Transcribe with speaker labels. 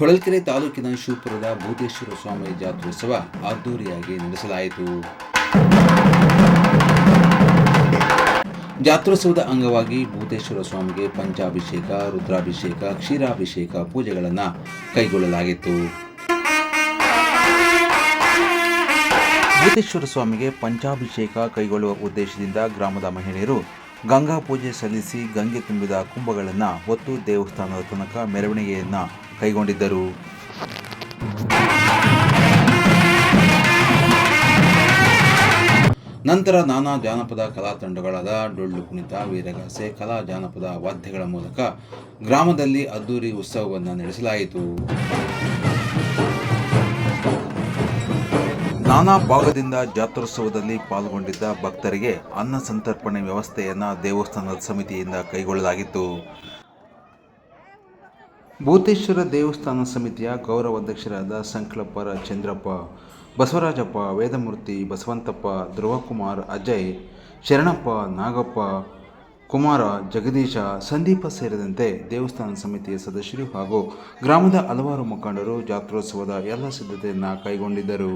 Speaker 1: ಹೊಳಲ್ಕೆರೆ ತಾಲೂಕಿನ ಶಿವಪುರದ ಭೂತೇಶ್ವರ ಸ್ವಾಮಿ ಜಾತ್ರೋತ್ಸವ ಅದ್ದೂರಿಯಾಗಿ ನಡೆಸಲಾಯಿತು. ಜಾತ್ರೋತ್ಸವದ ಅಂಗವಾಗಿ ಭೂತೇಶ್ವರ ಸ್ವಾಮಿಗೆ ಪಂಚಾಭಿಷೇಕ, ರುದ್ರಾಭಿಷೇಕ, ಕ್ಷೀರಾಭಿಷೇಕ ಪೂಜೆಗಳನ್ನು ಕೈಗೊಳ್ಳಲಾಗಿತ್ತು. ಭೂತೇಶ್ವರ ಸ್ವಾಮಿಗೆ ಪಂಚಾಭಿಷೇಕ ಕೈಗೊಳ್ಳುವ ಉದ್ದೇಶದಿಂದ ಗ್ರಾಮದ ಮಹಿಳೆಯರು ಗಂಗಾ ಪೂಜೆ ಸಲ್ಲಿಸಿ ಗಂಗೆ ತುಂಬಿದ ಕುಂಭಗಳನ್ನು ಹೊತ್ತು ದೇವಸ್ಥಾನದ ತನಕ ಮೆರವಣಿಗೆಯನ್ನು ಕೈಗೊಂಡಿದ್ದರು. ನಂತರ ನಾನಾ ಜಾನಪದ ಕಲಾ ತಂಡಗಳಾದ ಡೊಳ್ಳು ಕುಣಿತ, ವೀರಗಾಸೆ, ಕಲಾ ಜಾನಪದ ವಾದ್ಯಗಳ ಮೂಲಕ ಗ್ರಾಮದಲ್ಲಿ ಅದ್ದೂರಿ ಉತ್ಸವವನ್ನು ನಡೆಸಲಾಯಿತು. ನಾನಾ ಭಾಗದಿಂದ ಜಾತ್ರೋತ್ಸವದಲ್ಲಿ ಪಾಲ್ಗೊಂಡಿದ್ದ ಭಕ್ತರಿಗೆ ಅನ್ನ ಸಂತರ್ಪಣೆ ವ್ಯವಸ್ಥೆಯನ್ನು ದೇವಸ್ಥಾನದ ಸಮಿತಿಯಿಂದ ಕೈಗೊಳ್ಳಲಾಗಿತ್ತು. ಭೂತೇಶ್ವರ ದೇವಸ್ಥಾನ ಸಮಿತಿಯ ಗೌರವಾಧ್ಯಕ್ಷರಾದ ಸಂಕಲಪ್ಪರ ಚಂದ್ರಪ್ಪ ಬಸವರಾಜಪ್ಪ, ವೇದಮೂರ್ತಿ ಬಸವಂತಪ್ಪ, ಧ್ರುವಕುಮಾರ್ ಅಜಯ್, ಶರಣಪ್ಪ ನಾಗಪ್ಪ, ಕುಮಾರ ಜಗದೀಶ, ಸಂದೀಪ ಸೇರಿದಂತೆ ದೇವಸ್ಥಾನ ಸಮಿತಿಯ ಸದಸ್ಯರು ಹಾಗೂ ಗ್ರಾಮದ ಹಲವಾರು ಮುಖಂಡರು ಜಾತ್ರೋತ್ಸವದ ಎಲ್ಲ ಸಿದ್ಧತೆಯನ್ನು ಕೈಗೊಂಡಿದ್ದರು.